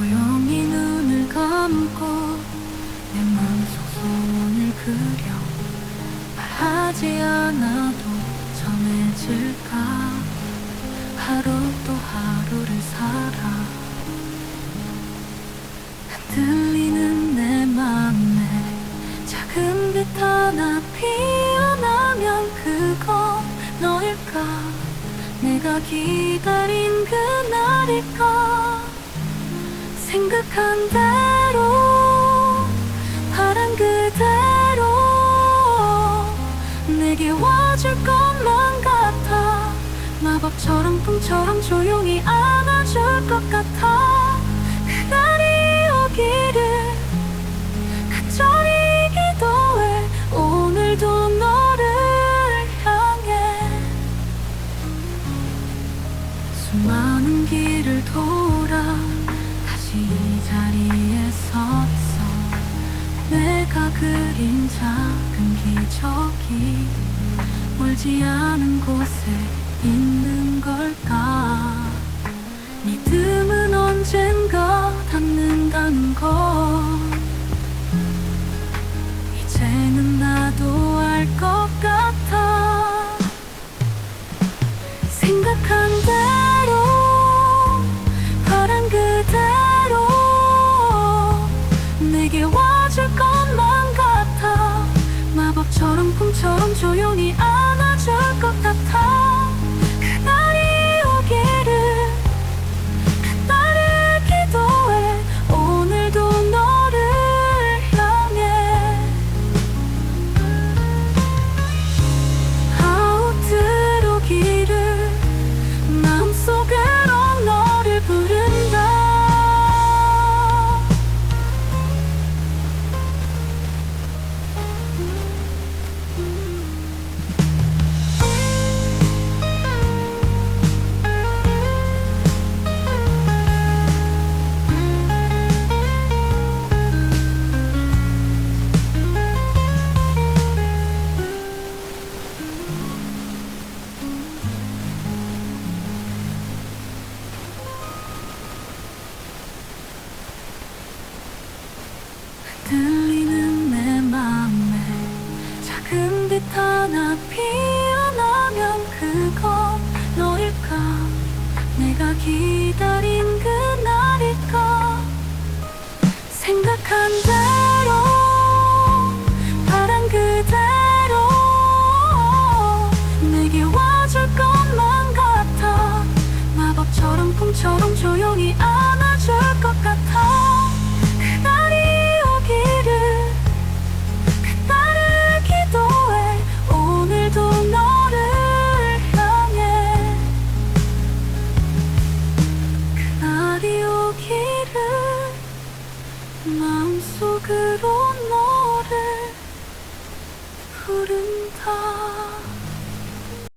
조용히 눈을 감고 내 마음속 소원을 그려 말하지 않아도 전해질까? 하루 또 하루를 살아 흔들리는 내 맘에 작은 빛 하나 피어나면 그건 너일까? 내가 기다린 그날일까 생각한 대로 바란 그대로 내게 와줄 것만 같아. 마법처럼 꿈처럼 조용히 안아줄 것 같아 멀지 않은 곳에 있는 걸까? 믿음은 언젠가 닿는다는 것 이제는 나도 알 것 같아. 생각한 대로 바란 그대로 내게 와줄 것 조용히 안아줄 것 같아 들리는 내 맘에 작은 빛 하나 피어나면 그건 너일까? 내가 기다린 그날일까? 생각한 대 마음속으로 너를 부른다